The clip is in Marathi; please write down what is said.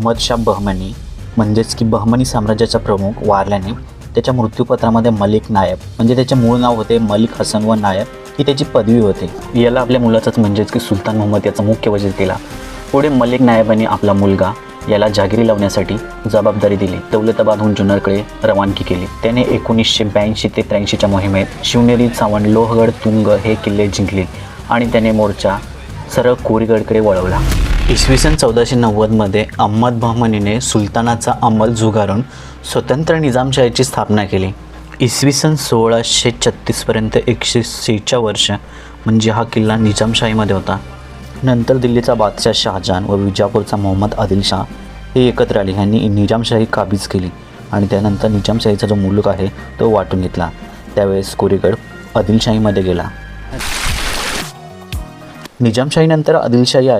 अहमद शाह बहमनी म्हणजेच की बहमनी साम्राज्याचा प्रमुख वारल्याने त्याच्या मृत्यूपत्रामध्ये मलिक नायब म्हणजे त्याचे मूळ नाव होते मलिक हसन व नायब ही त्याची पदवी होते. याला आपल्या मुलाचाच म्हणजेच की सुलतान मोहम्मद याचा मुख्य वजीर दिला पुढे मलिक नायबाने आपला मुलगा याला जागिरी लावण्यासाठी जबाबदारी दिली. दौलताबादहून जुन्नरकडे रवानगी केली. त्याने एकोणीसशे ब्याऐंशी ते त्र्याऐंशीच्या मोहिमेत शिवनेरी चावण लोहगड तुंग हे किल्ले जिंकले आणि त्याने मोर्चा सरळ कोरीगडकडे वळवला. इसवी सन चौदाशे नव्वदमध्ये अहमद बहमनीने सुलतानाचा अंमल झुगारून स्वतंत्र निजामशाहीची स्थापना केली. इसवी सन सोळाशे छत्तीसपर्यंत एकशे सेहेच्या वर्ष म्हणजे हा किल्ला निजामशाहीमध्ये होता. नंतर दिल्लीचा बादशाह शहाजहान व विजापूरचा मोहम्मद आदिलशाह हे एकत्र आले. यांनी निजामशाही काबीज केली आणि त्यानंतर निजामशाहीचा जो मुलूक आहे तो वाटून घेतला. त्यावेळेस कोरीगड आदिलशाहीमध्ये गेला. निजामशाहीनंतर आदिलशाही आली.